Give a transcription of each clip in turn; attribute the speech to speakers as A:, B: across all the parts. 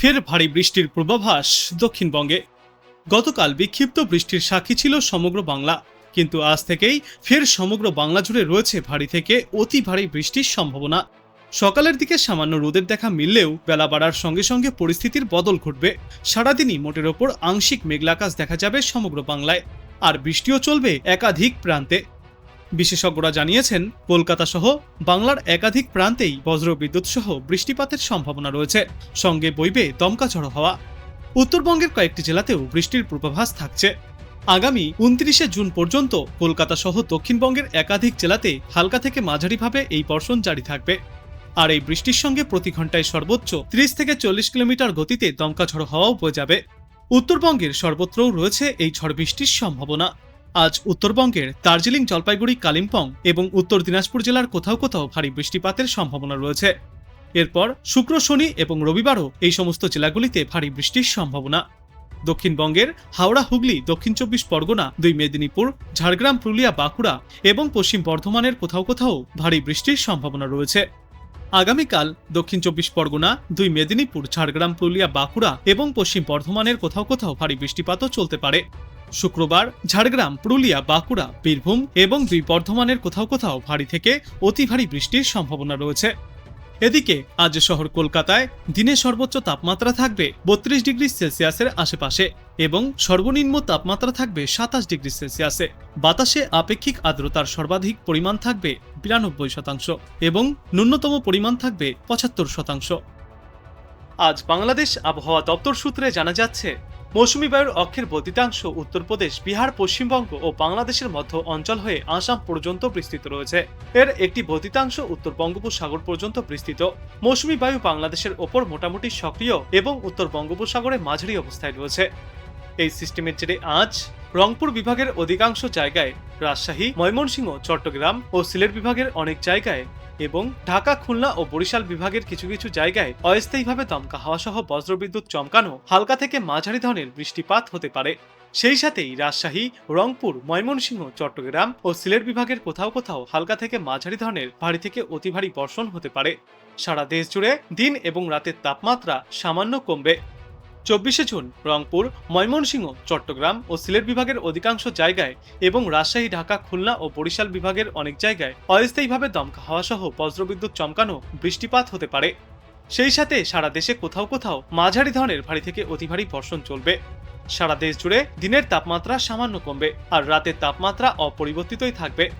A: ফের ভারী বৃষ্টির পূর্বাভাস দক্ষিণবঙ্গে। গতকাল বিক্ষিপ্ত বৃষ্টির সাক্ষী ছিল সমগ্র বাংলা, কিন্তু আজ থেকেই ফের সমগ্র বাংলা জুড়ে রয়েছে ভারী থেকে অতি ভারী বৃষ্টির সম্ভাবনা। সকালের দিকে সামান্য রোদের দেখা মিললেও বেলা বাড়ার সঙ্গে সঙ্গে পরিস্থিতির বদল ঘটবে। সারাদিনই মোটের ওপর আংশিক মেঘলাকাশ দেখা যাবে সমগ্র বাংলায়। আর বৃষ্টিও চলবে একাধিক প্রান্তে। বিশেষজ্ঞরা জানিয়েছেন কলকাতা সহ বাংলার একাধিক প্রান্তেই বজ্রবিদ্যুৎ সহ বৃষ্টিপাতের সম্ভাবনা রয়েছে। সঙ্গে বইবে দমকা ঝড়ো হওয়া। উত্তরবঙ্গের কয়েকটি জেলাতেও বৃষ্টির পূর্বাভাস থাকছে। আগামী উনত্রিশে জুন পর্যন্ত কলকাতা সহ দক্ষিণবঙ্গের একাধিক জেলাতে হালকা থেকে মাঝারিভাবে এই বর্ষণ জারি থাকবে। আর এই বৃষ্টির সঙ্গে প্রতি ঘন্টায় সর্বোচ্চ ত্রিশ থেকে চল্লিশ কিলোমিটার গতিতে দমকা ঝড়ো হওয়াও বয়ে যাবে। উত্তরবঙ্গের সর্বত্রও রয়েছে এই ঝড় বৃষ্টির সম্ভাবনা। আজ উত্তরবঙ্গের দার্জিলিং, জলপাইগুড়ি, কালিম্পং এবং উত্তর দিনাজপুর জেলার কোথাও কোথাও ভারী বৃষ্টিপাতের সম্ভাবনা রয়েছে। এরপর শুক্র, শনি এবং রবিবারও এই সমস্ত জেলাগুলিতে ভারী বৃষ্টির সম্ভাবনা। দক্ষিণবঙ্গের হাওড়া, হুগলি, দক্ষিণ চব্বিশ পরগনা, দুই মেদিনীপুর, ঝাড়গ্রাম, পুরুলিয়া, বাঁকুড়া এবং পশ্চিম বর্ধমানের কোথাও কোথাও ভারী বৃষ্টির সম্ভাবনা রয়েছে। আগামীকাল দক্ষিণ চব্বিশ পরগনা, দুই মেদিনীপুর, ঝাড়গ্রাম, পুরুলিয়া, বাঁকুড়া এবং পশ্চিম বর্ধমানের কোথাও কোথাও ভারী বৃষ্টিপাতও চলতে পারে। শুক্রবার ঝাড়গ্রাম, পুরুলিয়া, বাঁকুড়া, বীরভূম এবং দুই বর্ধমানের কোথাও কোথাও ভারী থেকে অতি ভারী বৃষ্টির সম্ভাবনা রয়েছে। এদিকে আজ শহর কলকাতায় দিনের সর্বোচ্চ তাপমাত্রা থাকবে বত্রিশ ডিগ্রি সেলসিয়াসের আশেপাশে এবং সর্বনিম্ন তাপমাত্রা থাকবে সাতাশ ডিগ্রি সেলসিয়াসে। বাতাসে আপেক্ষিক আর্দ্রতার সর্বাধিক পরিমাণ থাকবে বিরানব্বই শতাংশ এবং ন্যূনতম পরিমাণ থাকবে পঁচাত্তর শতাংশ। আজ বাংলাদেশ আবহাওয়া দপ্তর সূত্রে জানা যাচ্ছে, মৌসুমি বায়ুর অক্ষের বদিতাংশ উত্তরপ্রদেশ, বিহার, পশ্চিমবঙ্গ ও বাংলাদেশের মধ্য অঞ্চল হয়ে আসাম পর্যন্ত বিস্তৃত রয়েছে। এর একটি বদিতাংশ উত্তর বঙ্গোপসাগর পর্যন্ত বিস্তৃত। মৌসুমি বায়ু বাংলাদেশের ওপর মোটামুটি সক্রিয় এবং উত্তর বঙ্গোপসাগরে মাঝারি অবস্থায় রয়েছে। এই সিস্টেমের জেরে আজ রংপুর বিভাগের অধিকাংশ জায়গায় রাজশাহী, ময়মনসিংহ, চট্টগ্রাম ও সিলেট বিভাগের অনেক জায়গায় এবং ঢাকা, খুলনা ও বরিশাল বিভাগের কিছু কিছু জায়গায় অস্থায়ীভাবে দমকা হাওয়া সহ বজ্রবিদ্যুৎ চমকানো হালকা থেকে মাঝারি ধরনের বৃষ্টিপাত হতে পারে। সেই সাথেই রাজশাহী, রংপুর, ময়মনসিংহ, চট্টগ্রাম ও সিলেট বিভাগের কোথাও কোথাও হালকা থেকে মাঝারি ধরনের ভারী থেকে অতি ভারী বর্ষণ হতে পারে। সারা দেশ জুড়ে দিন এবং রাতের তাপমাত্রা সামান্য কমবে। চব্বিশে জুন রংপুর, ময়মনসিংহ, চট্টগ্রাম ও সিলেট বিভাগের অধিকাংশ জায়গায় এবং রাজশাহী, ঢাকা, খুলনা ও বরিশাল বিভাগের অনেক জায়গায় অস্থায়ীভাবে দমকা হাওয়া সহ বজ্রবিদ্যুৎ চমকানো বৃষ্টিপাত হতে পারে। সেই সাথে সারা দেশে কোথাও কোথাও মাঝারি ধরনের ভারী থেকে অতি ভারী বর্ষণ চলবে। সারা দেশ জুড়ে দিনের তাপমাত্রা সামান্য কমবে আর রাতের তাপমাত্রা অপরিবর্তিতই থাকবে।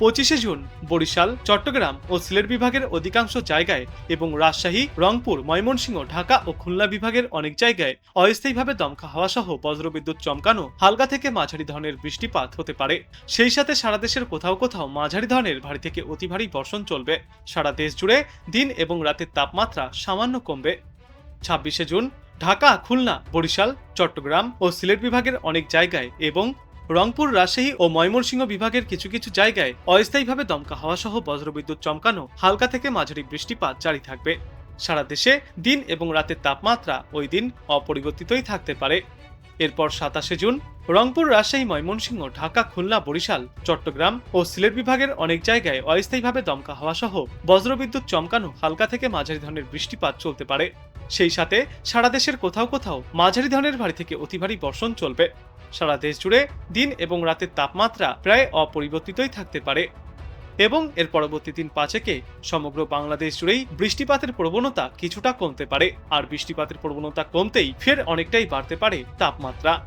A: পঁচিশে জুন, বরিশাল, চট্টগ্রাম ও সিলেট বিভাগের অধিকাংশ জায়গায় এবং রাজশাহী, রংপুর, ময়মনসিংহ, ঢাকা ও খুলনা বিভাগের অনেক জায়গায় অস্থায়ীভাবে দমকা হাওয়া সহ বজ্রবিদ্যুৎ চমকানো হালকা থেকে মাঝারি ধরনের বৃষ্টিপাত হতে পারে। সেই সাথে সারা দেশের কোথাও কোথাও মাঝারি ধরনের ভারী থেকে অতি ভারী বর্ষণ চলবে। সারা দেশ জুড়ে দিন এবং রাতের তাপমাত্রা সামান্য কমবে। ছাব্বিশে জুন, ঢাকা, খুলনা, বরিশাল, চট্টগ্রাম ও সিলেট বিভাগের অনেক জায়গায় এবং রংপুর, রাজশাহী ও ময়মনসিংহ বিভাগের কিছু কিছু জায়গায় অস্থায়ীভাবে দমকা হাওয়া সহ বজ্রবিদ্যুৎ চমকানো হালকা থেকে মাঝারি বৃষ্টিপাত জারি থাকবে। সারা দেশে দিন এবং রাতের তাপমাত্রা ওই দিন অপরিবর্তিতই থাকতে পারে। এরপর সাতাশে জুন, রংপুর, রাজশাহী, ময়মনসিংহ, ঢাকা, খুলনা, বরিশাল, চট্টগ্রাম ও সিলেট বিভাগের অনেক জায়গায় অস্থায়ীভাবে দমকা হাওয়া সহ বজ্রবিদ্যুৎ চমকানো হালকা থেকে মাঝারি ধরনের বৃষ্টিপাত চলতে পারে। সেই সাথে সারা দেশের কোথাও কোথাও মাঝারি ধরনের ভারী থেকে অতি ভারী বর্ষণ চলবে। সারা দেশ জুড়ে দিন এবং রাতের তাপমাত্রা প্রায় অপরিবর্তিতই থাকতে পারে। এবং এর পরবর্তী দিন পাঁচেকে সমগ্র বাংলাদেশ জুড়েই বৃষ্টিপাতের প্রবণতা কিছুটা কমতে পারে। আর বৃষ্টিপাতের প্রবণতা কমতেই ফের অনেকটাই বাড়তে পারে তাপমাত্রা।